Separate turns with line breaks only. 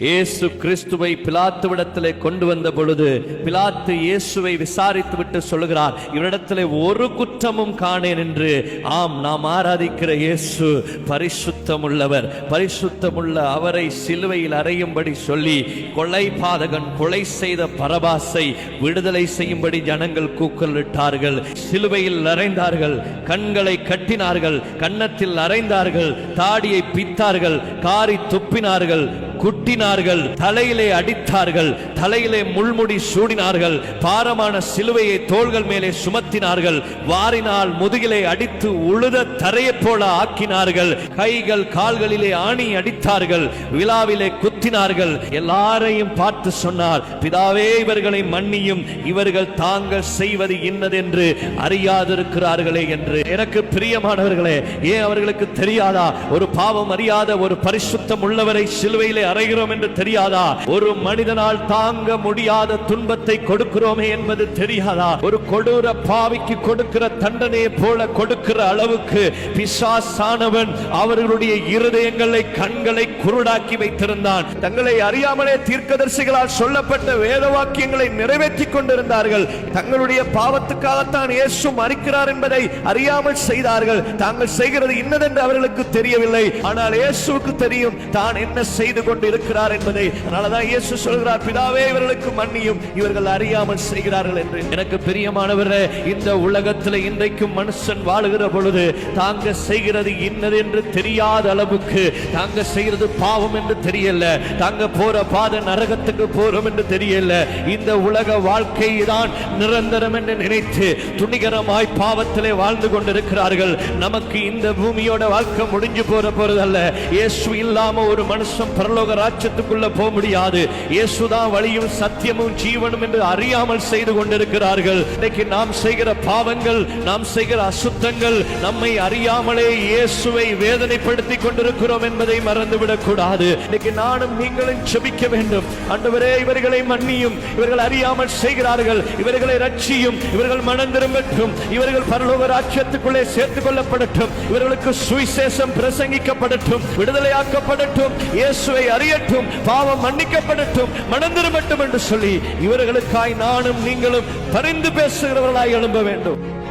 இயேசு கிறிஸ்துவை பிலாத்துவிடத்திலே கொண்டு வந்த பொழுது பிலாத்து இயேசுவை விசாரித்து விட்டு சொல்லுகிறார் இவரிடத்திலே ஒரு குற்றமும் காணேன் என்று. ஆம் நாம் ஆராதிக்கிற இயேசு பரிசுத்தமுள்ளவர். பரிசுத்தமுள்ள அவரை சிலுவையில் அறையும்படி சொல்லி கொலை பாதகன் கொலை செய்த பரபாசை விடுதலை செய்யும்படி ஜனங்கள் கூக்கலிட்டார்கள் சிலுவையில் அறைந்தார்கள் கண்களை கட்டினார்கள் கன்னத்தில் அறைந்தார்கள் தாடியை பித்தார்கள் காரி துப்பினார்கள் குட்டினார்கள் தலையிலே அடித்தார்கள் தலையிலே முள்முடி சூடினார்கள் பாரமான சிலுவையை தோள்கள் மேலே சுமத்தினார்கள் வாரினால் முதுகிலே அடித்து உழுத தரையை போல ஆக்கினார்கள் கைகள் கால்களிலே ஆணி அடித்தார்கள் விழாவிலே திட்டினார்கள் எல்லாரையும் பார்த்து சொன்னார் பிதாவே இவர்களை மன்னியும். இவர்கள் தாங்கள் செய்வது இன்னதென்று அறியாதிருக்கிறார்களே என்று. எனக்கு பிரியமானவர்களே ஏன் அவர்களுக்கு தெரியாதா? ஒரு பாவம் அறியாத ஒரு பரிசுத்தம் உள்ளவரை சிலுவையிலே அறைகிறோம் என்று தெரியாதா? ஒரு மனிதனால் தாங்க முடியாத துன்பத்தை கொடுக்கிறோமே என்பது தெரியாதா? ஒரு கொடூர பாவிக்கு கொடுக்கிற தண்டனையை போல கொடுக்கிற அளவுக்கு பிசாசானவன் அவர்களுடைய இருதயங்களை கண்களை குருடாக்கி வைத்திருந்தான். தங்களை அறியாமலே தீர்க்கதரிசிகளால் சொல்லப்பட்ட வேத வாக்கியங்களை நிறைவேற்றிக் கொண்டிருந்தார்கள். தங்களுடைய பாவத்துக்காகத்தான் இயேசு மறிக்கிறார் என்பதை அறியாமல் செய்தார்கள். தாங்கள் செய்கிறது இன்னதென்று அவர்களுக்கு தெரியவில்லை. ஆனால் இயேசுவுக்கு தெரியும் தான் என்ன செய்து கொண்டு இருக்கிறார் என்பதை. அதனாலதான் இயேசு சொல்கிறார் பிதாவே இவர்களுக்கு மன்னியும். இவர்கள் அறியாமல் செய்கிறார்கள் என்று. எனக்கு பிரியமானவரே இந்த உலகத்தில் இன்றைக்கும் மனுஷன் வாழுகிற பொழுது தாங்க செய்கிறது இன்னது என்று தெரியாத அளவுக்கு. தாங்க செய்கிறது பாவம் என்று தெரியல. தாங்க போற பாதை நரகத்துக்கு போறோம் என்று தெரியல. இந்த உலக வாழ்க்கை தான் நிரந்தரம் என்று நினைத்து துணிகரமாய் பாவத்திலே வாழ்ந்து கொண்டிருக்கிறார்கள். நமக்கு இந்த பூமியோட வாழ்க்கை முடிஞ்சு போற போறதல்ல இயேசு இல்லாம ஒரு மனுஷன் பரலோக ராஜ்யத்துக்குள்ள போக முடியாது. இயேசுதான் வழியும் சத்தியமும் ஜீவனும் என்று அறியாமல் செய்து கொண்டிருக்கிறார்கள். இன்னைக்கு நாம் செய்கிற பாவங்கள் நாம் செய்கிற அசுத்தங்கள் நம்மை அறியாமலே இயேசுவை வேதனைப்படுத்தி கொண்டிருக்கிறோம் என்பதை மறந்துவிடக் கூடாது. இன்னைக்கு நானும் நீங்களும் செபிக்க வேண்டும். ஆண்டவரே இவர்களை மன்னியும். இவர்கள் அறியாமல் செய்கிறார்கள். இவர்களை ரட்சியும் இவர்கள் மனம் திரும்பட்டும். இவர்கள் பரலோக ராஜ்யத்துக்குள்ளே சேர்த்துக் கொள்ளப்படட்டும். இவர்களுக்கு சுவிசேஷம் பிரசங்கிக்கப்படட்டும். விடுதலையாக்கப்படட்டும். இயேசுவை அறியட்டும். பாவம் மன்னிக்கப்படட்டும். மனம் திரும்பட்டும் என்று சொல்லி இவர்களுக்காய் நானும் நீங்களும் பரிந்து பேசுகிறவர்களாய் எழும்ப வேண்டும்.